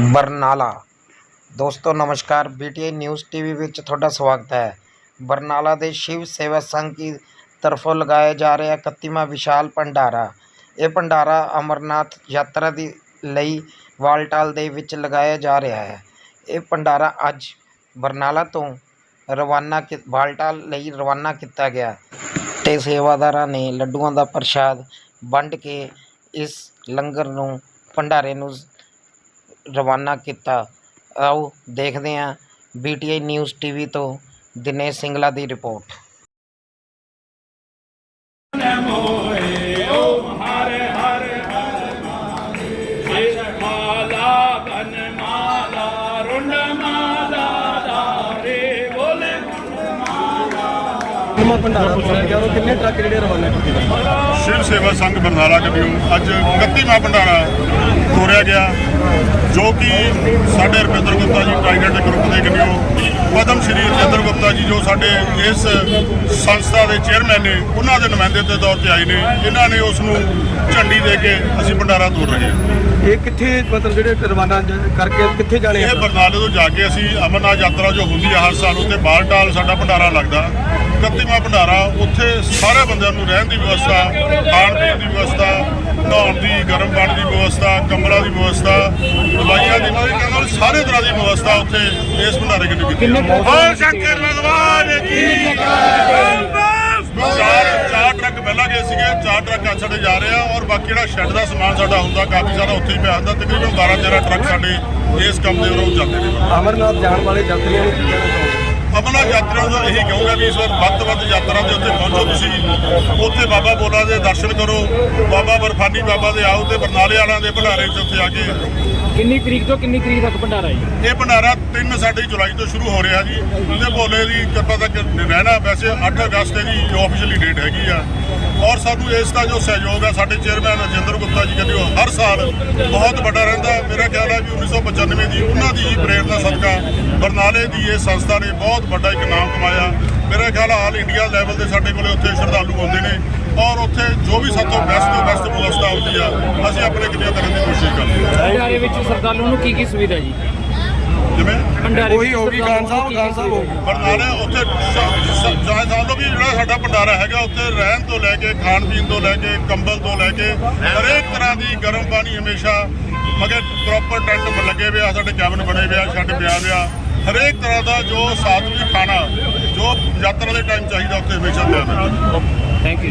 ਬਰਨਾਲਾ। ਦੋਸਤੋ, ਨਮਸਕਾਰ। ਬੀਟੀਆਈ news TV ਵਿੱਚ ਤੁਹਾਡਾ ਸਵਾਗਤ ਹੈ। ਬਰਨਾਲਾ ਦੇ ਸ਼ਿਵ ਸੇਵਾ ਸੰਘ ਦੀ ਤਰਫੋਂ ਲਗਾਇਆ ਜਾ ਰਿਹਾ 31ਵਾਂ ਵਿਸ਼ਾਲ ਭੰਡਾਰਾ। ਇਹ ਭੰਡਾਰਾ ਅਮਰਨਾਥ ਯਾਤਰਾ ਦੀ ਲਈ ਵਾਲਟਾਲ ਦੇ ਵਿੱਚ ਲਗਾਇਆ ਜਾ ਰਿਹਾ ਹੈ। ਇਹ ਭੰਡਾਰਾ ਅੱਜ ਬਰਨਾਲਾ ਤੋਂ ਰਵਾਨਾ ਕੀ ਬਾਲਟਾਲ ਲਈ ਰਵਾਨਾ ਕੀਤਾ ਗਿਆ। ਤੇ ਸੇਵਾਦਾਰਾਂ ਨੇ ਲੱਡੂਆਂ ਦਾ ਪ੍ਰਸ਼ਾਦ ਵੰਡ ਕੇ ਇਸ ਲੰਗਰ ਨੂੰ, ਭੰਡਾਰੇ ਨੂੰ ਰਵਾਨਾ ਕੀਤਾ। ਆਓ ਦੇਖਦੇ ਹਾਂ ਬੀਟੀਆਈ ਨਿਊਜ਼ ਟੀਵੀ ਤੋਂ ਦਿਨੇਸ਼ ਸਿੰਗਲਾ ਦੀ ਰਿਪੋਰਟ। ਭੰਡਾਰਾ ਪੁੱਛਣਾ ਕਿ ਉਹ ਕਿੰਨੇ ਟਰੱਕ ਜਿਹੜੇ ਰਵਾਨਾ ਕੀਤੇ? ਸ਼ਿਵ ਸੇਵਾ ਸੰਘ ਬਰਨਾਲਾ ਕਬੀਰ ਅੱਜ 31ਵਾਂ ਭੰਡਾਰਾ ਤੋਰਿਆ ਗਿਆ ਜੋ ਕਿ ਸਾਡੇ ਰਵਿੰਦਰ ਗੁਪਤਾ ਜੀ ਟ੍ਰਾਈਡੈਂਟ ਗਰੁੱਪ ਦੇ ਕਬੀਓ ਪਦਮ ਸ਼੍ਰੀ ਰਜਿੰਦਰ ਗੁਪਤਾ ਜੀ ਜੋ ਸਾਡੇ ਇਸ ਸੰਸਥਾ ਦੇ ਚੇਅਰਮੈਨ ਨੇ ਉਹਨਾਂ ਦੇ ਨੁਮਾਇੰਦੇ ਦੇ ਤੌਰ ਤੇ ਆਏ ਨੇ। ਇਹਨਾਂ ਨੇ ਉਸ ਨੂੰ ਝੰਡੀ ਦੇ ਕੇ ਅਸੀਂ ਭੰਡਾਰਾ ਤੋਰ ਰਹੇ ਹਾਂ। ਇਹ ਕਿੱਥੇ ਮਤਲਬ ਜਿਹੜੇ ਰਵਾਨਾ ਕਰਕੇ ਕਿੱਥੇ ਜਾਣੇ ਇਹ ਬਰਨਾਲੇ ਤੋਂ ਜਾ ਕੇ ਅਸੀਂ ਅਮਰਨਾਥ ਯਾਤਰਾ ਜੋ ਹੁੰਦੀ ਆ ਹਰ ਸਾਲ ਉੱਥੇ ਬਾਲਟਾਲ ਸਾਡਾ ਭੰਡਾਰਾ ਲੱਗਦਾ। 31ਵਾਂ ਭੰਡਾਰਾ ਉੱਥੇ ਸਾਰੇ ਬੰਦਿਆਂ ਨੂੰ ਰਹਿਣ ਦੀ ਵਿਵਸਥਾ ਖਾਣ ਪੀਣ ਦੀ ਵਿਵਸਥਾ ਨਹਾਉਣ ਦੀ ਗਰਮ ਪਾਣੀ ਦੀ ਵਿਵਸਥਾ ਕੰਬਲਾਂ ਦੀ ਵਿਵਸਥਾ ਦਵਾਈਆਂ ਦੀ ਮੈਂ ਕਹਿੰਦਾ ਸਾਰੇ ਤਰ੍ਹਾਂ ਦੀ ਵਿਵਸਥਾ ਉੱਥੇ ਇਸ ਭੰਡਾਰੇ ਕਿੰਨੇ ਕੀਤੀ ਬੋਲ ਸ਼ੰਕਰ ਭਗਵਾਨ ਕੀ ਚਾਰ ਚਾਰ ਟਰੱਕ ਪਹਿਲਾਂ ਗਏ ਸੀਗੇ ਚਾਰ ਟਰੱਕ ਅੱਜ ਸਾਡੇ ਜਾ ਰਹੇ ਆ ਔਰ ਬਾਕੀ ਜਿਹੜਾ ਸ਼ੈੱਡ ਦਾ ਸਮਾਨ ਸਾਡਾ ਹੁੰਦਾ ਕਾਫੀ ਸਾਰਾ ਉੱਥੇ ਹੀ ਪਿਆ ਹੁੰਦਾ ਤਕਰੀਬਨ 12 13 ਟਰੱਕ ਸਾਡੇ ਇਸ ਕੰਮ ਦੇ ਵੱਲੋਂ ਜਾਂਦੇ ਨੇ। ਅਮਰਨਾਥ ਜਾਣ ਵਾਲੇ ਯਾਤਰੀਆਂ ਨੂੰ ਕੀ ਕਹਿਣਾ ਚਾਹੋਗੇ ਅਮਨਾ ਯਾਤਰਾ ਨੂੰ ਇਹੀ ਕਹੂੰਗਾ ਵੀ ਇਸ ਵਾਰ ਵੱਧ ਤੋਂ ਵੱਧ ਯਾਤਰਾ ਦੇ ਉੱਤੇ ਪਹੁੰਚੋ ਤੁਸੀਂ। ਉੱਥੇ ਬਾਬਾ ਬੋਲਾ ਦੇ ਦਰਸ਼ਨ ਕਰੋ, ਬਾਬਾ ਬਰਫਾਨੀ ਬਾਬਾ ਦੇ ਆਓ ਤੇ ਬਰਨਾਲੇ ਵਾਲਿਆਂ ਦੇ ਭੰਡਾਰੇ 'ਚ ਉੱਥੇ ਆ ਕੇ ਕਿੰਨੀ ਤਰੀਕ ਤੋਂ ਕਿੰਨੀ ਤਰੀਕ ਤੱਕ ਭੰਡਾਰਾ ਜੀ? ਇਹ ਭੰਡਾਰਾ 3 ਸਾਡੀ ਜੁਲਾਈ ਤੋਂ ਸ਼ੁਰੂ ਹੋ ਰਿਹਾ ਜੀ। ਤੇ ਭੋਲੇ ਦੀ ਕਿਰਪਾ ਤੱਕ ਰਹਿਣਾ। ਵੈਸੇ 8 ਅਗਸਤ ਦੀ ਆਫੀਸ਼ੀਅਲੀ ਡੇਟ ਹੈਗੀ ਆ। ਔਰ ਸਾਨੂੰ ਇਸ ਦਾ ਜੋ ਸਹਿਯੋਗ ਆ, ਸਾਡੇ ਚੇਅਰਮੈਨ ਰਜਿੰਦਰ ਗੁਪਤਾ ਜੀ ਕਹਿੰਦੇ ਉਹ ਹਰ ਸਾਲ ਬਹੁਤ ਵੱਡਾ ਰਹਿੰਦਾ ਮੇਰਾ ਖਿਆਲ ਹੈ ਵੀ 1995 ਦੀ ਉਹਨਾਂ ਦੀ ਹੀ ਪ੍ਰੇਰਨਾ ਸਦਕਾ ਬਰਨਾਲੇ ਦੀ ਇਹ ਸੰਸਥਾ ਨੇ ਬਹੁਤ ਵੱਡਾ ਇੱਕ ਨਾਮ ਕਮਾਇਆ। ਮੇਰਾ ਖਿਆਲ ਆਲ ਇੰਡੀਆ ਲੈਵਲ ਤੇ ਸਾਡੇ ਕੋਲੇ ਉੱਥੇ ਸ਼ਰਧਾਲੂ ਆਉਂਦੇ ਨੇ ਔਰ ਉੱਥੇ ਜੋ ਵੀ ਸਾਤੋਂ ਬੈਸਟ ਤੋਂ ਬੈਸਟ ਵਿਵਸਥਾ ਹੁੰਦੀ ਆ ਅਸੀਂ ਆਪਣੇ ਕਿੰਨੇ ਕਰਨ ਦੀ ਕੋਸ਼ਿਸ਼ ਕਰਦੇ ਹਾਂ। ਭੰਡਾਰੇ ਵਿੱਚ ਸ਼ਰਧਾਲੂ ਨੂੰ ਕੀ ਕੀ ਸੁਵਿਧਾ ਜੀ? ਜਿਵੇਂ ਭੰਡਾਰੇ ਉਹੀ ਹੋਊਗੀ ਖਾਨ ਸਾਹਿਬ ਖਾਨ ਸਾਹਿਬ ਹੋਊਗੀ ਬਰਨਾਲੇ ਉੱਥੇ ਜਾਇ ਸਾਹਿਬ ਵੀ ਜਿਹੜਾ ਸਾਡਾ ਭੰਡਾਰਾ ਹੈਗਾ ਉੱਥੇ ਰਹਿਣ ਤੋਂ ਲੈ ਕੇ ਖਾਣ ਪੀਣ ਤੋਂ ਲੈ ਕੇ ਕੰਬਲ ਤੋਂ ਲੈ ਕੇ ਹਰੇਕ ਤਰ੍ਹਾਂ ਦੀ ਗਰਮ ਪਾਣੀ ਹਮੇਸ਼ਾ ਮਗਰ ਪ੍ਰੋਪਰ ਟੈਂਟ ਲੱਗੇ ਹੋਏ ਆ ਸਾਡੇ ਕੈਬਨ ਬਣੇ ਹੋਏ ਆ ਛੱਡ ਪਿਆ ਹੋਇਆ। ਹਰੇਕ ਤਰ੍ਹਾਂ ਦਾ ਜੋ ਸਾਤਵੀ ਖਾਣਾ ਜੋ ਯਾਤਰਾ ਦੇ ਟਾਈਮ ਚਾਹੀਦਾ ਉੱਥੇ ਹਮੇਸ਼ਾ। ਪਿਆ ਹੁੰਦਾ ਥੈਂਕ ਯੂ